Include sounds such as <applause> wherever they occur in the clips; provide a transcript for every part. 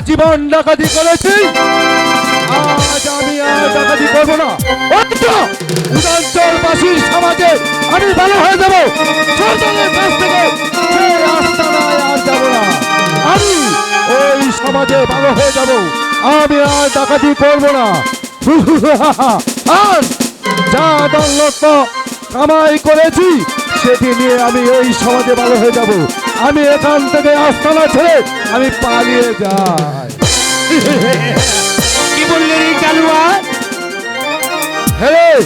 জীবন ডাকাতি করেছি। আজ আমি আর ডাকাতি করব না। উদাঞ্চলবাসীর সমাজে আমি ভালো হয়ে যাব। আর না। আমি ওই সমাজে ভালো হয়ে যাব। আমি আর ডাকাতি করব না। <laughs> আর যা দৌলত কামাই করেছি, সেটি নিয়ে আমি এই সমাজে ভালো হয়ে যাব। আমি এখান থেকে আস্তানা ছেড়ে আমি পালিয়ে যাই। কি বললি রে কালুয়া হ্যাঁ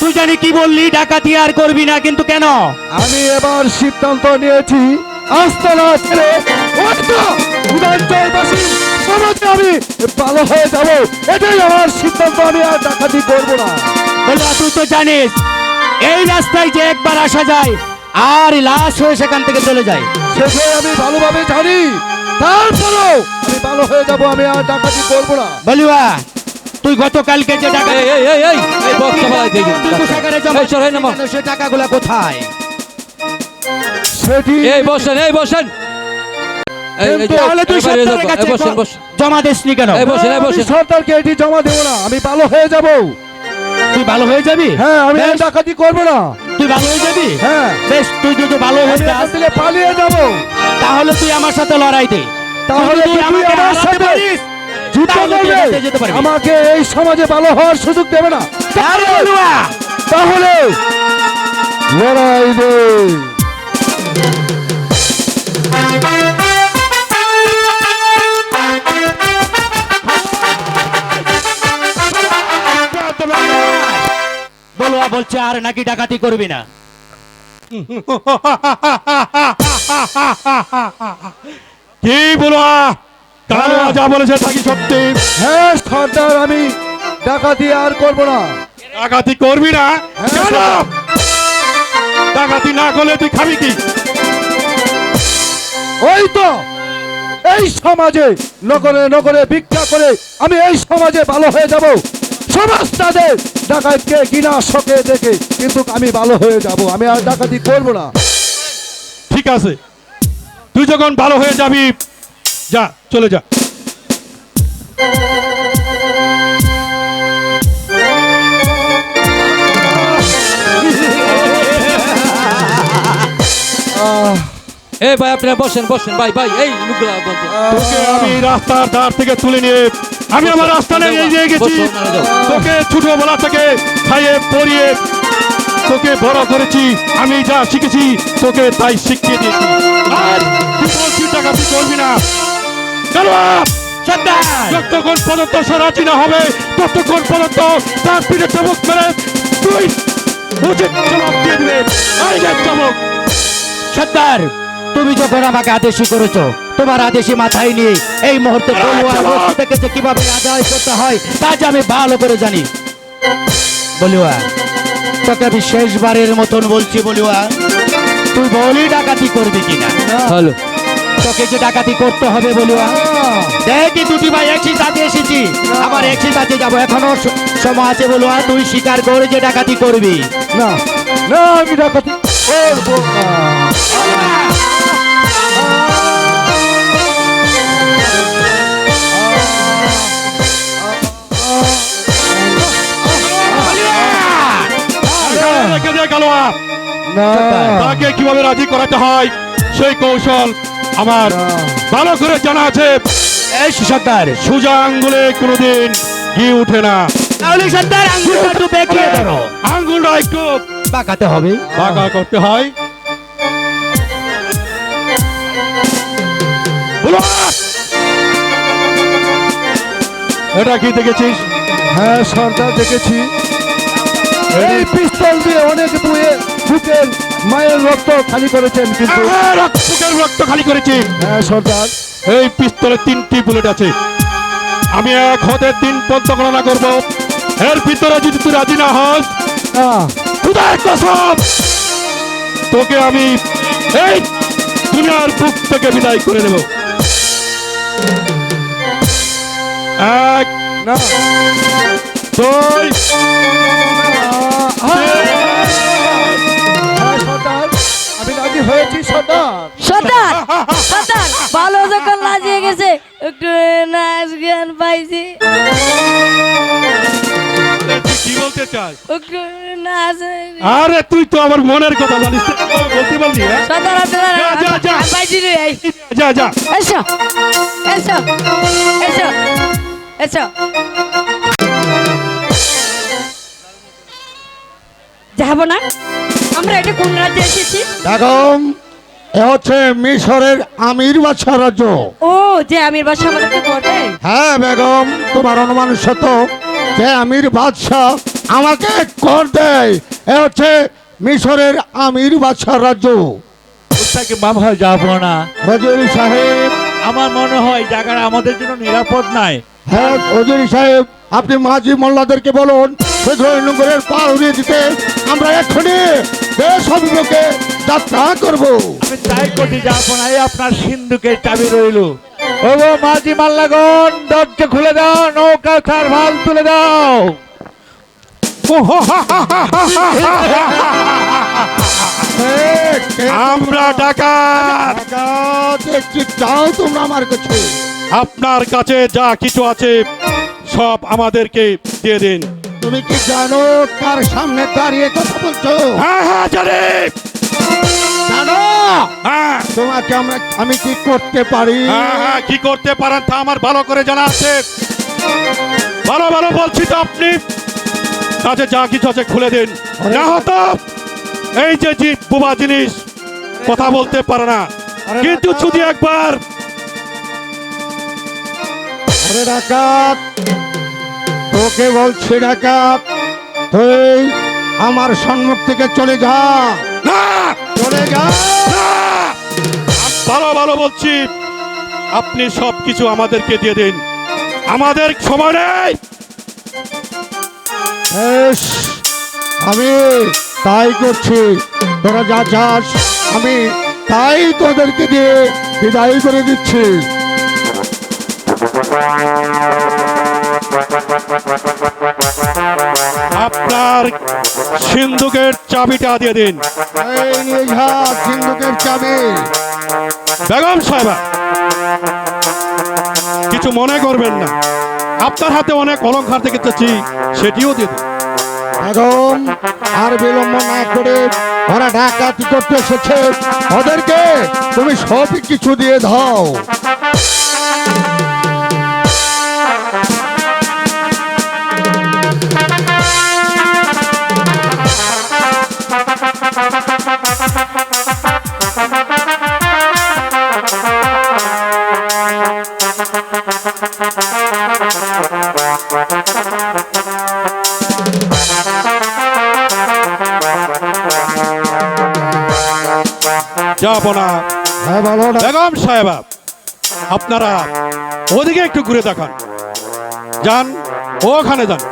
তুই জানি কি বললি ডাকাতি আর করবি না কিন্তু কেন? আমি এবার সিদ্ধান্ত নিয়েছি আস্তানা ছেড়ে আমি ভালো হয়ে যাব। এটাই আমার সিদ্ধান্ত আমি আর ডাকাতি করব না। তুই তো জানিস এই রাস্তায় যে একবার আসা যায় আর লাশ হয়ে সেখান থেকে চলে যায়। সেটাই আমি ভালোভাবে জানি তারপরেও আমি ভালো হয়ে যাব আমি আর ডাকাতি করব না। বলুয়া তুই গতকালকে যে টাকা এই এই এই এই বক্স চালাই দেখি। তুই কোষাগারে জমা এই সরাই নামো। সে টাকাগুলো কোথায়? সেটি এই বসেন এই বসেন। জমা দিসনি কেন? এই বসেন এই আমি বসেন। সরকারকে এটি জমা দেবো না আমি ভালো হয়ে যাব। তুই ভালো হয়ে যাবি? হ্যাঁ আমি আর ডাকাতি করব না। তুই ভালো হয়ে যাবি? হ্যাঁ। বেশ তুই যদি ভালো হয়ে যাস থেকে পালিয়ে যাব। তাহলে তুই আমার সাথে লড়াই দে। তাহলে তুই আমাকে আমার হারাতে সাথে পারিস, তাহলে। আমাকে এই সমাজে ভালো হওয়ার সুযোগ দেবে না। তাহলে লড়াই দে। বলুয়া বলছে আর নাকি ডাকাতি করবি না? কি বলো কালুয়া যা বলেছে তা কি সত্যি? হ্যাঁ সর্দার আমি ডাকাতি আর করব না। ডাকাতি করবি না? হ্যাঁ, কেন ডাকাতি না করলে তুই খাবি কি? ওই তো এই সমাজে নগরে নগরে ভিক্ষা করে আমি এই সমাজে ভালো হয়ে যাব। সমাজ তাদের ডাকাতকে কিনা শোকে দেখে কিন্তু আমি ভালো হয়ে যাব আমি আর ডাকাতি করব না। ঠিক আছে। তুই যখন ভালো হয়ে যাবি যা চলে যা। এই ভাই আপনারা বসেন বসেন। ভাই ভাই এই লোকগুলা তোকে আমি রাস্তার ধার থেকে তুলে নিয়ে আমি আমার নিয়ে নিয়ে গেছি। তোকে ছোটবেলা থেকে খাইয়ে পড়িয়ে তোকে বড় করেছি আমি যা শিখেছি তোকে তাই শিখিয়ে দিয়েছি। আর তুই টাকা তুই করবি না। যতক্ষণ পর্যন্ত সে রাজি না হবে ততক্ষণ পর্যন্ত তার পিঠে চমক মেরে তুই উচিত জবাব দিয়ে দিবে। চমক। সর্দার! তুমি যখন আমাকে আদেশই করেছ তোমার আদেশই মাথায় নিয়ে এই মুহূর্তে। বস্তু থেকে যে কীভাবে আদায় করতে হয় তা যে আমি ভালো করে জানি। বলুয়া তোকে আমি শেষবারের মতন বলছি বলুয়া তুই বলি ডাকাতি করবি কিনা? হ্যালো তোকে যে ডাকাতি করতে হবে বলুয়া আহ, দেখি দুটি ভাই একই সাথে এসেছি। আবার একই সাথে যাব। এখনও সময় আছে বলুয়া তুই স্বীকার করে যে ডাকাতি করবি। না। না আমি ডাকাতি করব তাকে কীভাবে রাজি করাতে হয়? সেই কৌশল আমার ভালো করে জানা আছে। এই সর্দার সোজা আঙ্গুলে কোনোদিন ঘি উঠে না। তাহলে সর্দার আঙ্গুলটা একটু বেঁকিয়ে ধরো। আঙ্গুলটা একটু বাঁকাতে হবে। বাঁকা করতে হয়। বলো। এটা কি দেখেছিস? হ্যাঁ সর্দার দেখেছি। এই পিস্তল দিয়ে অনেক বুয়ে বুকের মায়ের রক্ত খালি করেছেন কিন্তু। আহা, রক্তকের রক্ত খালি করেছি। হ্যাঁ সর্দার এই পিস্তলে তিনটি বুলেট আছে। আমি এক হতে তিন পর্যন্ত গণনা করব। এর ভিতরে যদি তুই রাজি না হস আহ, খুদার কসম তোকে আমি এই দুনিয়ার বুক থেকে বিদায় করে দেব। এক না দুই আমি রাজি হয়েছি সর্দার। সর্দার <laughs> সর্দার ভালো যখন লাজিয়ে গেছে একটু নাচ গান পাইছি। কি বলতে চাস আরে তুই তো আমার মনের কথা জানিস। তুই তো বলতে পারলি হ্যাঁ? যা, যা, এসো এসো এসো এসো। যাব না? আমরা এটা কোন রাজ্যে এসেছি? এ হচ্ছে মিশরের আমির বাদশা রাজ্য। ও যে আমির আমাদেরকে করে হ্যাঁ বেগম তোমার অনুমান সত যে আমির বাদশাহ আমাকে কর দেয়। এ হচ্ছে মিশরের আমির বাদশাহ রাজ্য। ওটাকে বাবা যাব না। হজুরি সাহেব। আমার মনে হয় জায়গাটা আমাদের জন্য নিরাপদ নাই হ্যাঁ হজুরি সাহেব আপনি মাঝি মোল্লাদেরকে বলুন নগরের পার উড়িয়ে দিতে আমরা এক্ষুনি দেশ অভিমুখে যাত্রা করব আমি তাই না এই আপনার সিন্ধুকের চাবি রইল ও মাঝি মাল্লাগন দরজা খুলে দাও নৌকা তার ভালো তুলে দাও আমরা ডাকাত একটি চাও তোমরা আমার কাছে আপনার কাছে যা কিছু আছে সব আমাদেরকে দিয়ে দিন তুমি কি জানো কার সামনে দাঁড়িয়ে কথা বলছো? হ্যাঁ হ্যাঁ জানি। জানো? হ্যাঁ। তোমাকে আমরা আমি কি করতে পারি? হ্যাঁ হ্যাঁ কি করতে পারেন তা আমার ভালো করে জানা আছে। ভালো ভালো বলছি তো আপনি। কাছে যা কিছু আছে খুলে দিন। না হতো এই যে জি বুবা জিনিস কথা বলতে পারে না। কিন্তু শুধু একবার। আরে ডাকাত তোকে বলছি ডাকাত তুই আমার সম্মুখ থেকে চলে যা। না! চলে যা। ভালো ভালো বলছি। আপনি সব কিছু আমাদেরকে দিয়ে দিন। আমাদের সময় নেই! আমি তাই করছি। তোরা যা চাস আমি তাই তোদেরকে দিয়ে বিদায় করে দিচ্ছি। আপনার সিন্ধুকের চাবিটা দিয়ে দিন। সিন্ধুকের চাবি। বেগম সাহেবা কিছু মনে করবেন না। আপনার হাতে অনেক অলংকার দেখেছি সেটিও দিয়ে দিন। এখন আর বিলম্ব না করে ওরা ডাকাতি করতে এসেছে। ওদেরকে তুমি সব কিছু দিয়ে দাও। হ্যাঁ বেগম সাহেবা আপনারা ওদিকে একটু ঘুরে দেখান। যান ওখানে যান।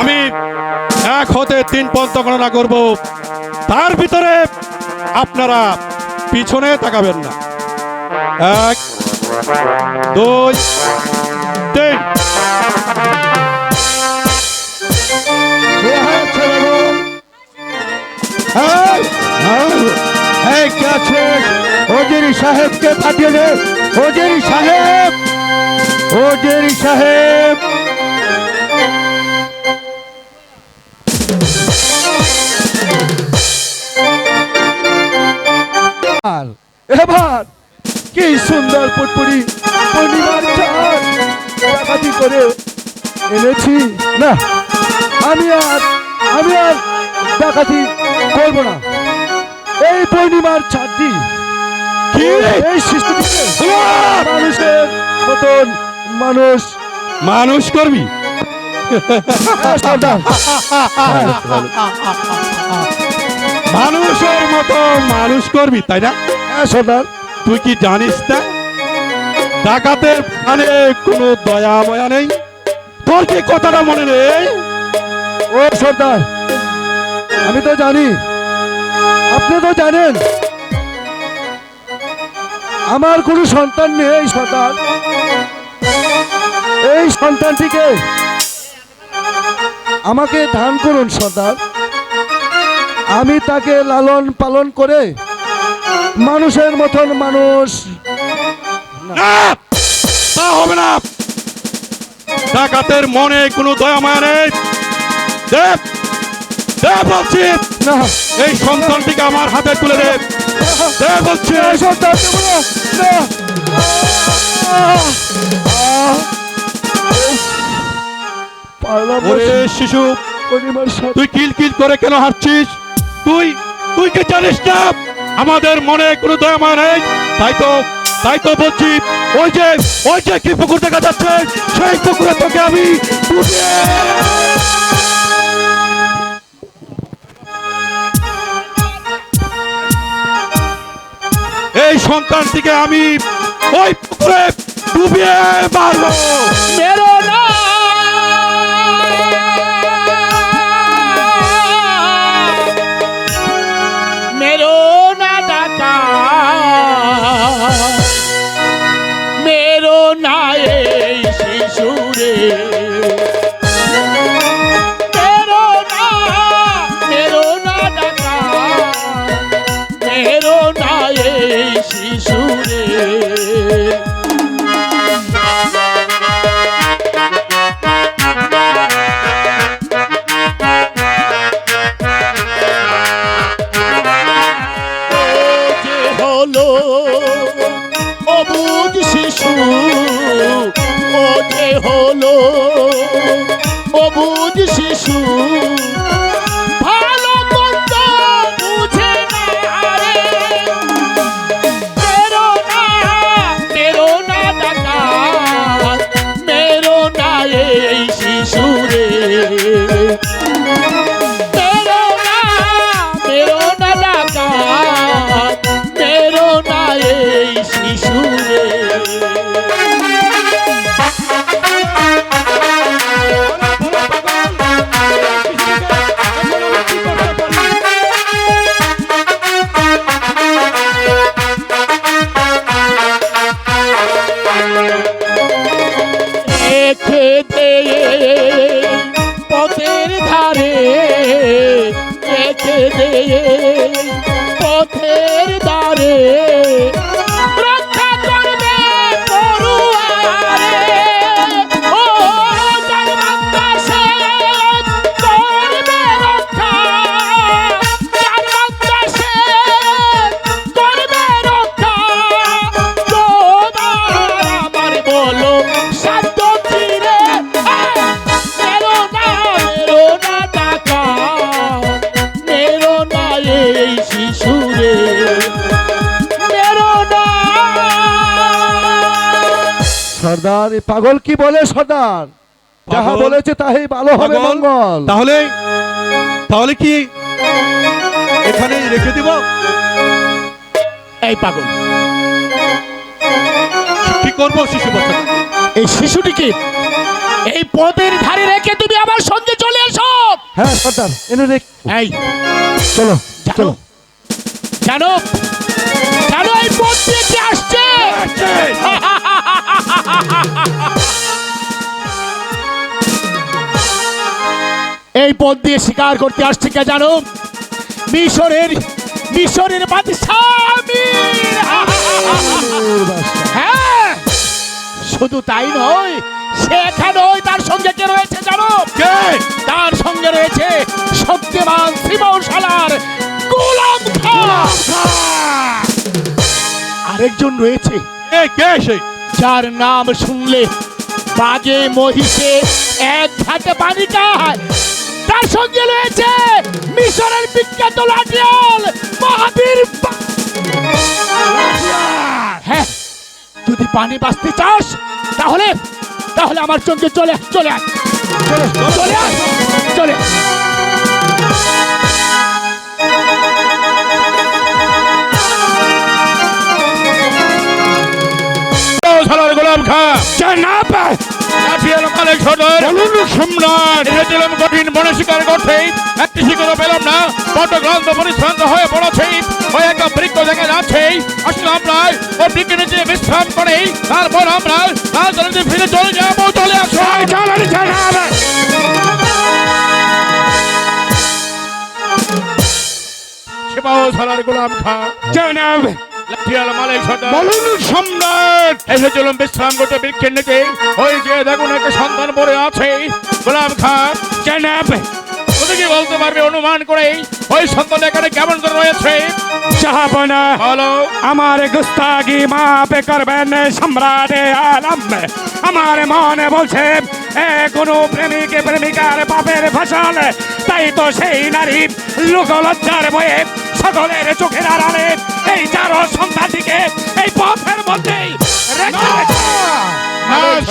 আমি এক হতে তিন পর্যন্ত গণনা করব। তার ভিতরে আপনারা পিছনে তাকাবেন না। এক দুই তিন। ওজেরি সাহেবকে পাঠিয়ে দে ওজেরি সাহেব ওজেরি সাহেব এবার কি সুন্দর পুটপুরি পূর্ণিমার চাঁদ করে এনেছি। না আমি আর আমি আর ডাকাতি করব না। এই পূর্ণিমার এই শিশুটিকে মানুষের মতন মানুষ। মানুষ করবি? মানুষের মতো মানুষ করবি তাই না? হ্যাঁ সর্দার। তুই কি জানিস না? ডাকাতের মানে কোনো দয়া ময়া নেই? তোর কি কথাটা মনে নেই? ও সর্দার, আমি তো জানি, আপনি তো জানেন। আমার কোনো সন্তান নেই সন্তান এই সন্তানটিকে আমাকে দান করুন, সর্দার। আমি তাকে লালন পালন করে মানুষের মতন মানুষ। তা হবে না। ডাকাতের মনে কোনো দয়া মায়া নেই। দেব দেব বলছি। না। এই সন্তানটিকে আমার হাতে তুলে দে দেব বলছি। এই সন্তান না, ওরে শিশু তুই কিল কিল করে কেন হাঁটছিস তুই তুই কি জানিস না? আমাদের মনে কোনো দয়া মায়া নেই। তাই তো তাই তো বলছি ওই যে ওই যে কি পুকুর দেখা যাচ্ছে সেই পুকুরে তোকে আমি এই সন্তানটিকে আমি ওই পুকুরে ডুবিয়ে মারবো। মেরো না! সর্দার পাগল কি বলে সর্দার? যাহা বলেছে তাই ভালো হবে মঙ্গল। তাহলে তাহলে কি এখানে রেখে দিব? এই পাগল। কি করব শিশু বাচ্চা এই শিশুটিকে এই পদের ধারে রেখে তুমি আমার সঙ্গে চলে এসো। হ্যাঁ সর্দার এনে রেখ। এই। চলো জানো? চলো। জানো? জানো এই পথ দিয়ে কে আসছে? এই পথ দিয়ে শিকার করতে আসছে কে জানো? মিশরের মিশরের হ্যাঁ শুধু তাই নয় সে এখানেই তার সঙ্গে কে রয়েছে জানো? কে? তার সঙ্গে রয়েছে শক্তিমান শ্রীমৌশালার গোলাম আরেকজন রয়েছে। কে কে সে? যার নাম শুনলে বাজে মহিষে এক ঘাটে পানি খায়। তার সঙ্গে রয়েছে মিশরের বিখ্যাত লাঠিয়াল মহাবীর হ্যাঁ যদি পানি বাঁচতে চাস তাহলে তাহলে আমার সঙ্গে চলে চলে আয়। চলে আয়, চলে খা না পায়। সদর। সম্রাট। এসেছিলাম কঠিন করতে একটি শিকার পেলাম না। বড্ড ক্লান্ত পরিশ্রান্ত হয়ে পড়েছে। ওই একটা বৃক্ষ দেখা যাচ্ছে। আসলাম প্রায়। ও বৃক্ষের নিচে বিশ্রাম করে। তারপর আমরা রাজধানীতে ফিরে চলে যাব চলে আসো সালার গোলাম খা। জনাব বলুন সম্রাট। এসেছিলাম বিশ্রাম করতে বৃক্ষের নিচে। ওই যে দেখুন একটা সন্তান পড়ে আছে। গোলাম খা জনাব তুমি বলতে পারবে অনুমান করে? ওই সন্তান এখানে কেমন করে রয়েছে? চাহাবনা বলো। আমার গুস্তাগি মাপে করবেন সম্রাট আলম। আমার মনে বলছে কোনো প্রেমিক প্রেমিকার পাপের ফসল। তাই তো সেই নারী লোকলজ্জার বয়ে সকলের চোখের আড়ালে এই চারো সন্তানটিকে এই পথের মধ্যেই রেখে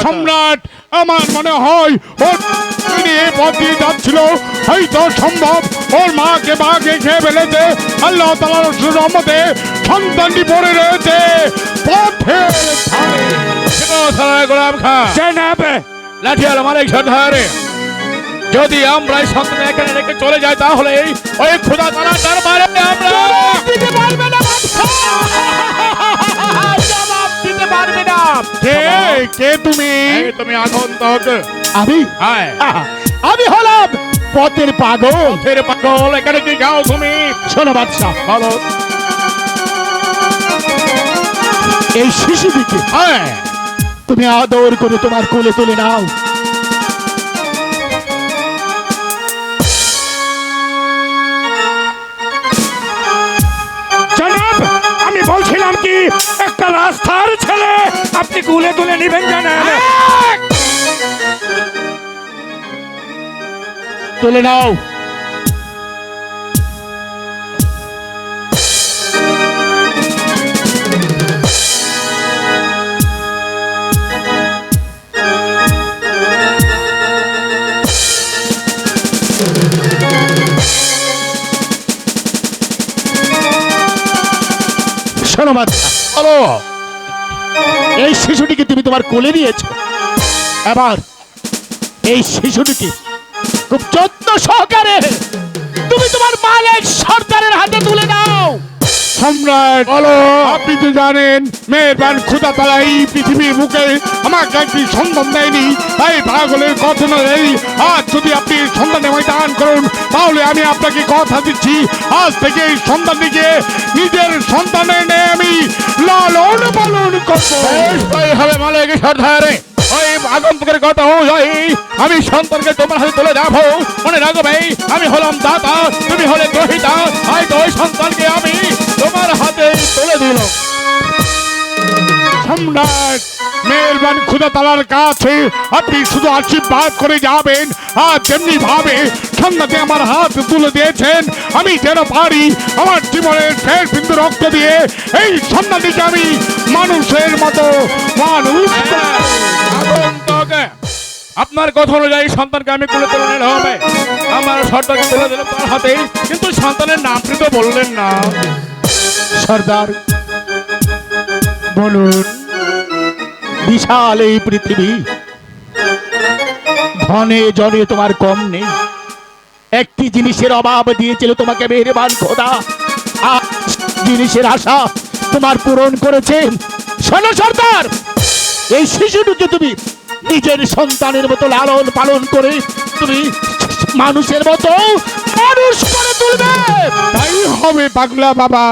সম্রাট আমার মনে হয় ওর এই পথ যাচ্ছিল হয়তো সম্ভব। ওর মাকে বাঘে খেয়ে ফেলেছে আল্লাহ তালার রহমতে সন্তানটি পড়ে রয়েছে। সিপাহ গোলাম খা লাঠিয়াল মালিক সর্দারে যদি আমরা এই সন্তান এখানে রেখে চলে যাই তাহলে ওই খোদা তারা দরবারে আমরা দিতে পারবে না। জবাব দিতে পারবে না কে কে তুমি তুমি আগন্তক। আমি? হ্যাঁ। আমি হলাম পথের পাগল। এখানে কি তুমি? শোনো বাদশা। বলো। এই শিশুটিকে হ্যাঁ। তুমি আদর করে তোমার কোলে তুলে নাও। বলছিলাম কি? একটা রাস্তার ছেলে। আপনি গুলে তুলে নিবেন জানেন তুলে নাও। শোনো বলো, এই শিশুটিকে তুমি তোমার কোলে নিয়েছ। এবার এই শিশুটিকে খুব যত্ন সহকারে তুমি তোমার মালিক সর্দারের হাতে তুলে দাও। সম্রাট। বলো। আপনি তো জানেন মেহরবান খুদা তারা এই পৃথিবীর মুখে আমাকে একটি সন্তান দেয়নি। তাই পাগলের কথা নেই আজ যদি আপনি সন্তান আমায় দান করুন তাহলে আমি আপনাকে কথা দিচ্ছি। আজ থেকে এই সন্তানটিকে নিজের সন্তানের নে আমি লালন পালন করব। হবে মালিক সর্দারে আগন্তকের কথা অনুযায়ী আমি সন্তানকে তোমার হাতে তুলে মনে রাখবে, আমি হলাম দাতা, তুমি হলে গ্রহিতা। হয়তো ওই সন্তানকে আমি তোমার হাতে তুলে দিল সম্রাট মেহরবান খুদা তালার কাছে আপনি শুধু আশীর্বাদ করে যাবেন। আর তেমনি ভাবে সন্ধ্যাতে আমার হাত তুলে দিয়েছেন, আমি যেন পারি আমার জীবনের শেষ বিন্দু রক্ত দিয়ে এই সন্ধ্যাটিকে আমি মানুষের মতো মানুষ। আপনার কথা অনুযায়ী সন্তানকে আমি তুলে তুলে নিলে হবে। আমার সন্তানকে তুলে দিলে তার হাতে কিন্তু সন্তানের নামটি তো বললেন না। সর্দার, বলুন, বিশাল এই পৃথিবী। ধনে জনে তোমার কম নেই। একটি জিনিসের অভাব দিয়েছিল তোমাকে মেহরবান খোদা। আর জিনিসের আশা তোমার পূরণ করেছেন। শোনো সর্দার, এই শিশুটিকে তুমি নিজের সন্তানের মতো লালন পালন করে তুমি মানুষের মতো মানুষ করে তুলবে। তাই হবে পাগলা বাবা।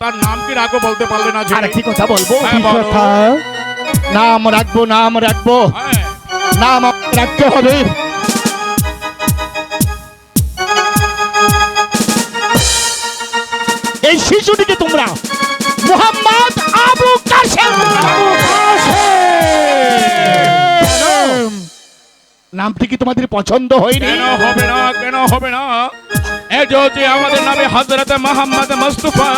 তার নাম কি রাখো বলতে পারলে না? আর একটি কথা বলব হ্যাঁ, নাম রাখব নাম রাখব। হ্যাঁ, নাম রাখতে হবে। এই শিশুটিকে তোমরা মোহাম্মদ আবু কাসেম নামটি কি তোমাদের পছন্দ হয়নি। কেন হবে না কেন হবে না? এ যদি আমাদের নামে হযরত মুহাম্মদ মুস্তাফা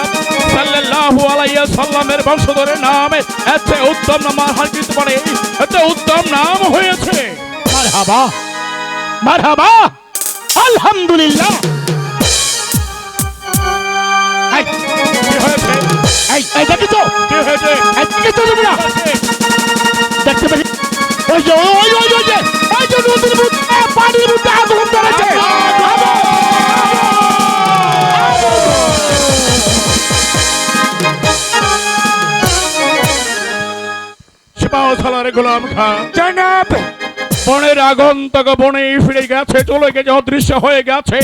সাল্লাল্লাহু আলাইহি সাল্লামের বংশধরের নামে এত উত্তম নাম আর পড়ে এত উত্তম নাম হয়েছে। মারহাবা। মারহাবা। আলহামদুলিল্লাহ। গোলাম খান জনাব। বনের আগন্তক বনে ফিরে গেছে চলে গেছে অদৃশ্য হয়ে গেছে।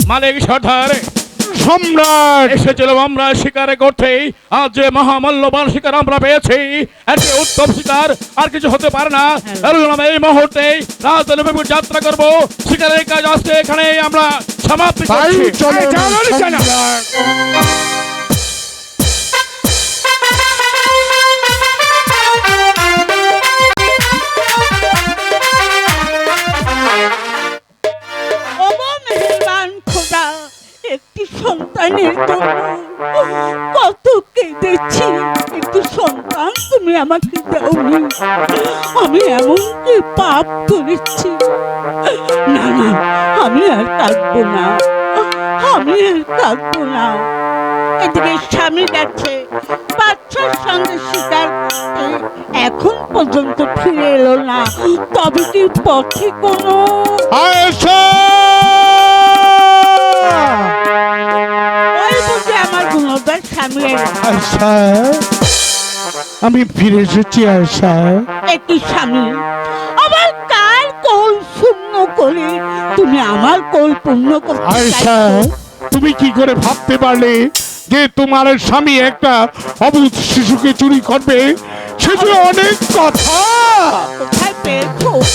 মালিক সর্দার সম্রাট। এসেছিলাম আমরা শিকারে করতে। আজ যে মহামূল্যবান শিকার আমরা পেয়েছি চেয়ে উত্তম শিকার আর কিছু হতে পারে না। এর জন্য এই মুহূর্তে রাজধানী যাত্রা করব। শিকারের কাজ আজকে এখানে আমরা সমাপ্তি করছি। না। এদিকে স্বামী গেছে বাচ্চার সঙ্গে শিকার এখন পর্যন্ত ফিরে এলো না। তবে কি পথে কোনো আমার গুণদার স্বামী। আমি ফিরে এসেছি একটি স্বামী আমার কার কোল শূন্য করে? তুমি আমার কোল পূর্ণ করতে? তুমি কি করে ভাবতে পারলে যে তোমার স্বামী একটা অবুধ শিশুকে চুরি করবে? সে অনেক কথা?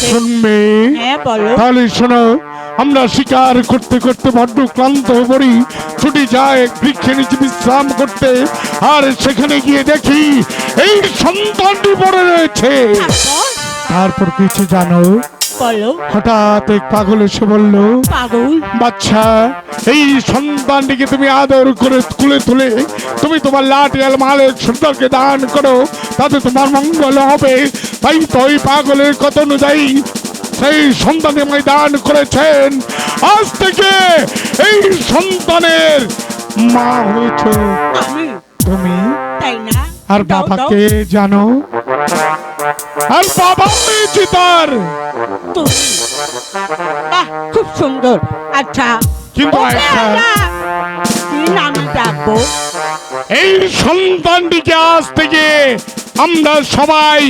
শুনবে? হ্যাঁ তাহলে শোনো আমরা শিকার করতে করতে বড্ড ক্লান্ত পড়ি ছুটি যায় বৃক্ষে নিচে বিশ্রাম করতে। আর সেখানে গিয়ে দেখি এই সন্তানটি পড়ে রয়েছে। তারপর কিছু জানো? বলো হঠাৎ এক পাগল এসে বলল পাগল? বাচ্চা এই সন্তানটিকে তুমি আদর করে তুলে তুলে তুমি তোমার লাঠিয়াল মালের সুন্দরকে দান করো তাতে তোমার মঙ্গল হবে। তাই তো ওই পাগলের কত অনুযায়ী সেই সন্তানে আমায় দান করেছেন। আজ থেকে এই সন্তানের মা হয়েছ। তুমি? তাই না? আর। বাবাকে জানো আর বাবা হয়েছে তার। বাহ খুব সুন্দর। আচ্ছা। কিন্তু কি নামে ডাকবো এই সন্তানটিকে আজ থেকে আমরা সবাই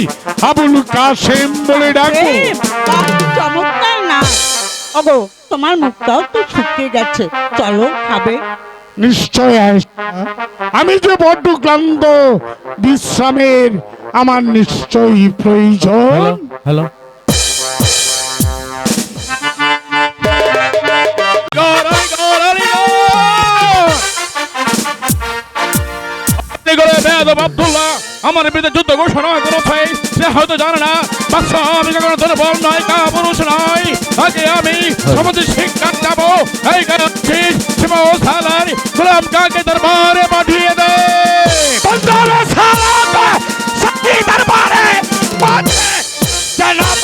আবুল কাসেম বলে ডাকবো। এ, বাহ, চমৎকার না। ওগো তোমার মুখটাও তো শুকিয়ে গেছে। চলো খাবে। নিশ্চয়। আমি যে বড্ড ক্লান্ত বিশ্রামের আমার নিশ্চয়ই প্রয়োজন হ্যালো আমার বিরুদ্ধে যুদ্ধ ঘোষণা করেছে সে হয়তো জানে না বাচ্চা আমি কখনো দুর্বল নয় কা পুরুষ নয় আগে আমি সমাজে শিক্ষা যাব। এই কারণে সীমা ও সালার গোলাম কাকে দরবারে পাঠিয়ে দে। বন্দরে সালাত সত্যি দরবারে পাঠে জনাব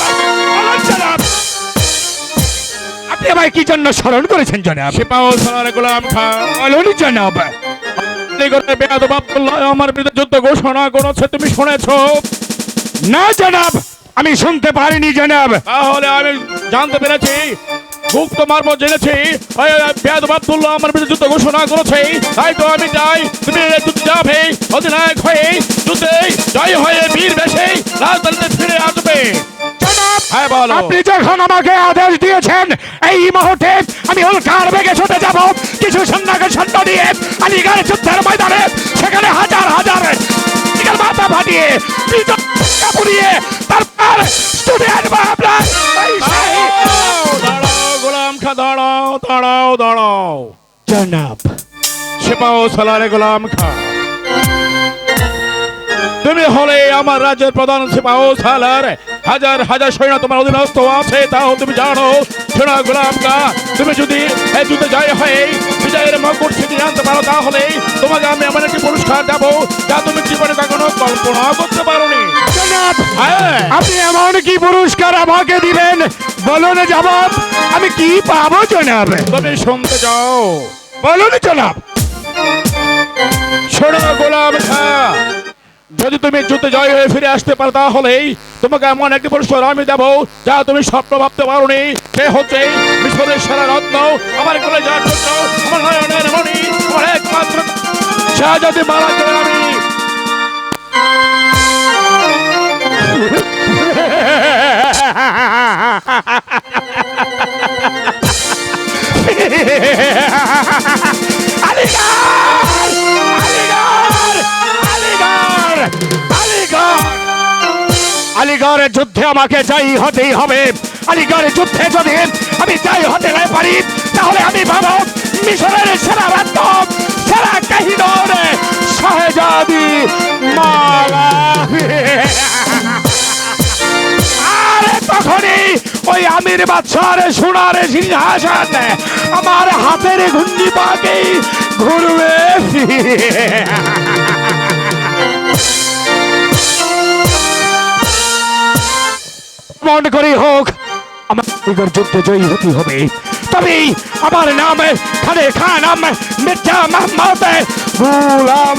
জনাব। আপনি আমায় কি জন্য স্মরণ করেছেন জনাব? সীমা ও সালার গোলাম খা বলুন জনাব। আমার বিরুদ্ধে যুদ্ধ ঘোষণা করেছে তুমি শুনেছো? না জনাব আমি শুনতে পারিনি জনাব। তাহলে আমি জানতে পেরেছি গুপ্ত মারব জেনেছি বেয়াদব আব্দুল্লাহ আমার বিরুদ্ধে যুদ্ধ ঘোষণা করেছে তাই তো আমি চাই তুমি যাবে অধিনায়ক হয়ে যুদ্ধে জয় হয়ে বীর বেশে রাজধানীতে ফিরে আসবে। হ্যাঁ আপনি যখন আমাকে আদেশ দিয়েছেন এই মুহূর্তে আমি উল্কার বেগে ছুটে যাব কিছু সন্ধ্যাকে সন্ন্য দিয়ে আলিগড় যুদ্ধের ময়দানে সেখানে হাজার হাজার মাথা ফাটিয়ে পিছন তারপর স্টুডেন্ট বা আপনার গোলাম খা দাঁড়াও দাঁড়াও দাঁড়াও। জনাব। সেপাও সালারে গোলাম খা। তুমি হলে আমার রাজ্যের প্রধান সেপাও সালার। হাজার হাজার সৈন্য তোমার অধীনস্থ আছে তাও তুমি জানো। শোনা গোলাম খা তুমি যদি এই যুদ্ধে জয় হয়ে বিজয়ের মকুট ছিটিয়ে আনতে পারো তাহলে তোমাকে আমি এমন একটি পুরস্কার দেবো যা তুমি জীবনে কখনো কল্পনা করতে পারোনি। জনাব হ্যাঁ আপনি এমন কি পুরস্কার আমাকে দিবেন? বলুন জবাব আমি কি পাবো জনাব? তুমি শুনতে চাও বলুন জনাব। শোনো গোলাম যদি তুমি যুদ্ধে জয় হয়ে ফিরে আসতে পারো তাহলেই তোমাকে এমন একটি পুরস্কার আমি দেবো যা তুমি স্বপ্ন ভাবতে পারোনি। সে হচ্ছে মিশরের সেরা রত্ন। আমার কোলে যার জন্য আমার নয়নের মণি আমার একমাত্র শাহজাদি মারা আলিগড়ের যুদ্ধে আমাকে যাই হতেই হবে। আলিগড়ের যুদ্ধে যদি আমি যাই হতে না পারি, তাহলে আমি ভাবক মিশরের সেরা বান্ধব সেরা কাহিনী সহজাদি মারা তখনই ওই আমির বাচ্চার সোনার সিংহাসন আমার হাতের ঘুঞ্জি পাকেই ঘুরবে। মন করে হোক, আমার যুদ্ধে জয়ী হতে হবে। তবেই আমার নাম খানে খা নাম মির্জা মোহাম্মদ গুলাম